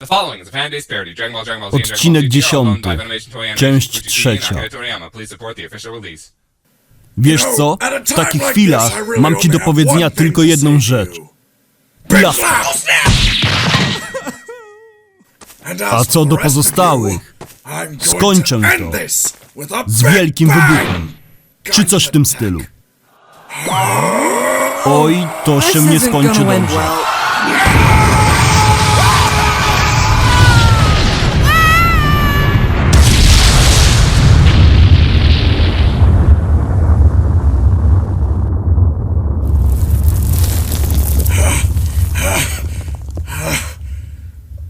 Odcinek Ball GT, all owned by dziesiąty. Funimation Toei Animation, Część trzecia. Akira Toriyama. Please support the official release. Wiesz co? W takich chwilach mam ci do powiedzenia tylko jedną rzecz. Blaska. A co do pozostałych, skończę to Z wielkim wybuchem. Czy coś w tym stylu. Oj, to się nie skończy dobrze.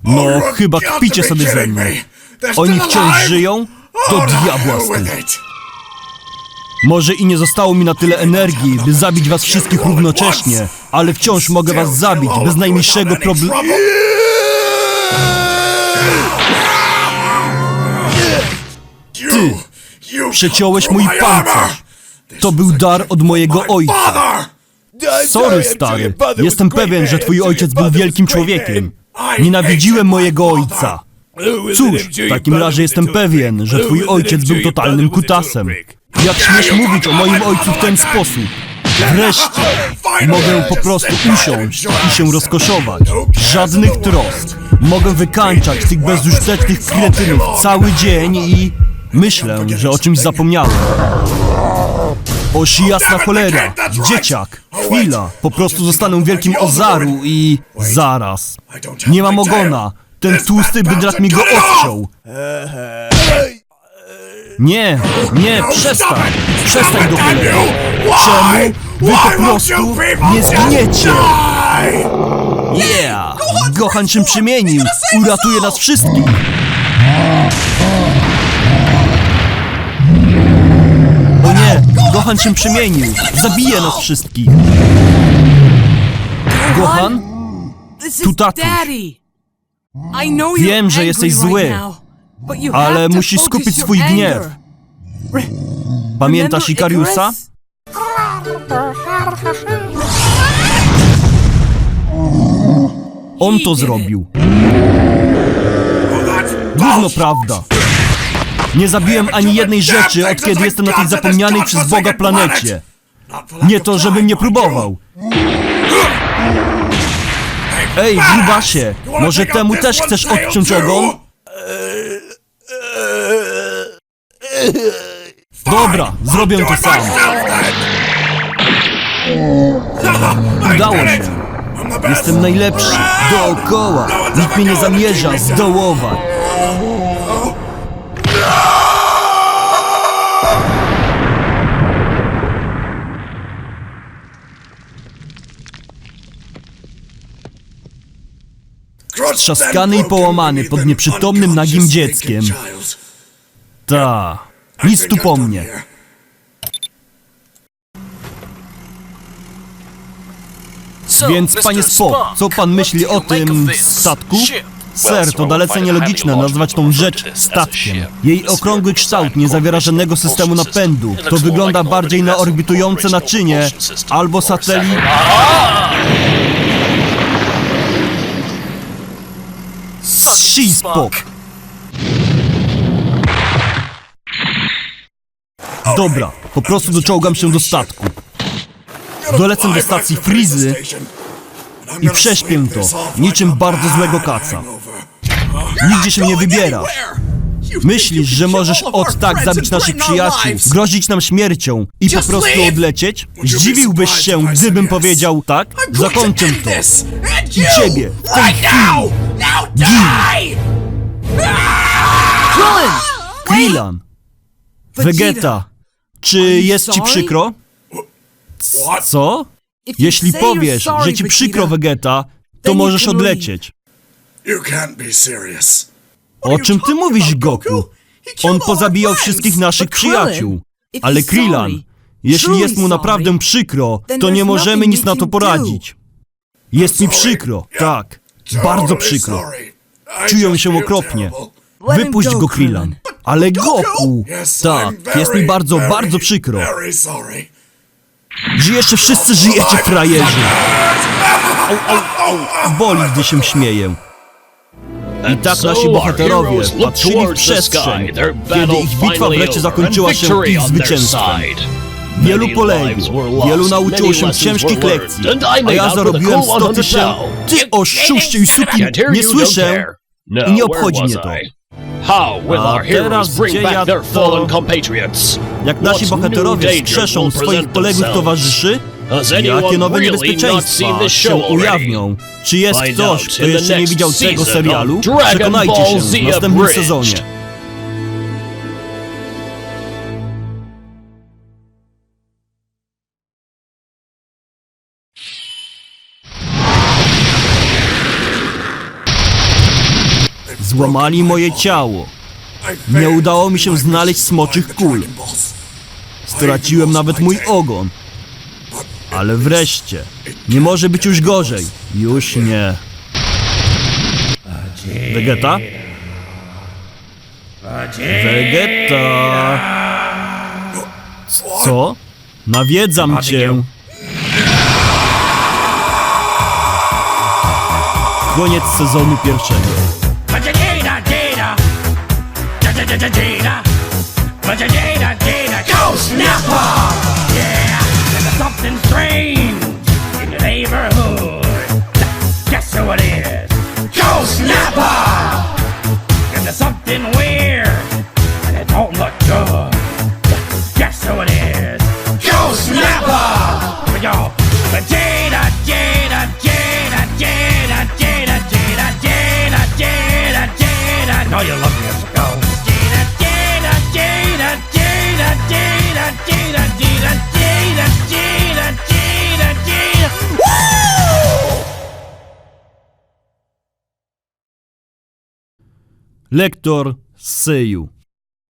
No, chyba kpicie sobie ze mnie. Oni wciąż żyją? Do diabła z tym. Może i nie zostało mi na tyle energii, by zabić was wszystkich równocześnie, ale wciąż mogę was zabić bez najmniejszego problemu. Ty! Przeciąłeś mój pancerz. To był dar od mojego ojca. Sorry, stary. Jestem pewien, że twój ojciec był wielkim człowiekiem. Nienawidziłem mojego ojca. Cóż, w takim razie jestem pewien, że twój ojciec był totalnym kutasem. Jak śmiesz mówić o moim ojcu w ten sposób? Wreszcie mogę po prostu usiąść i się rozkoszować. Żadnych trosk. Mogę wykańczać tych bezużytecznych kretynów cały dzień i... Myślę, że o czymś zapomniałem. Oż jasna cholera, dzieciak, chwila, po prostu zostanę wielkim Ozaru i... Zaraz. Nie mam ogona, ten tłusty bydlak mi go odciął. Nie, nie, przestań, przestań do cholery. Czemu wy po prostu nie zginiecie? Yeah, Gohan się przemienił, uratuje nas wszystkich. O nie, Gohan się przemienił, zabije nas wszystkich. Gohan? Tu tatuś. Wiem, że jesteś zły, ale musisz skupić swój gniew. Pamiętasz Ikariusa? On to zrobił. Gówno prawda. Nie zabiłem ani jednej rzeczy, od kiedy jestem na tej zapomnianej przez Boga planecie. Nie to, żebym nie próbował. Ej, grubasie, może temu też chcesz odciąć ogon? Dobra, zrobię to sam. Udało się. Jestem najlepszy. Dookoła. Nikt mnie nie zamierza zdołować. Strzaskany i połamany pod nieprzytomnym nagim dzieckiem. Ta. Nic tu po mnie. Więc, panie Spock, co pan myśli o tym statku? Ser, to dalece nielogiczne nazwać tą rzecz statkiem. Jej okrągły kształt nie zawiera żadnego systemu napędu. To wygląda bardziej na orbitujące naczynie albo satelit... Spock! Dobra, po prostu doczołgam się do statku. Dolecę do stacji Frizy i prześpię to, niczym bardzo złego kaca. Nigdzie się nie wybierasz. Myślisz, że możesz od tak zabić naszych przyjaciół, grozić nam śmiercią i po prostu odlecieć? Zdziwiłbyś się, gdybym powiedział tak? Zakończę to. I ciebie, w tej chwili. Gin. Vegeta. Czy jest ci przykro? Co? Jeśli powiesz, że ci przykro Vegeta, to możesz odlecieć. O czym ty mówisz, Goku? On pozabijał wszystkich naszych przyjaciół. Ale Krillin, jeśli jest mu naprawdę przykro, to nie możemy nic na to poradzić. Jest mi przykro, tak. Bardzo przykro. Czuję się okropnie. Wypuść go, Krillin. Ale Goku! Tak, jest mi bardzo, bardzo przykro. Że jeszcze wszyscy żyjecie, frajerzy! Au, au, au, boli, gdy się śmieję. I tak nasi bohaterowie patrzyli w przestrzeń, kiedy ich bitwa wreszcie zakończyła się ich zwycięstwem. Wielu poległo, wielu nauczyło się ciężkich lekcji, a ja zarobiłem 100 tysięcy. Ty oszuście i suki, nie słyszę i nie obchodzi mnie to. A teraz their to-? Jak nasi bohaterowie will swoich poległych towarzyszy, jakie nowe niebezpieczeństwa się ujawnią. Czy jest ktoś, kto jeszcze nie widział tego serialu? Przekonajcie się w następnym sezonie. Złamali moje ciało. Nie udało mi się znaleźć smoczych kul. Straciłem nawet mój ogon. Ale wreszcie, nie może być już gorzej. Już nie. Vegeta? Vegeta. Co? Nawiedzam cię. Koniec sezonu pierwszego. Go Snapper! Yeah, something strange Лектор Сею.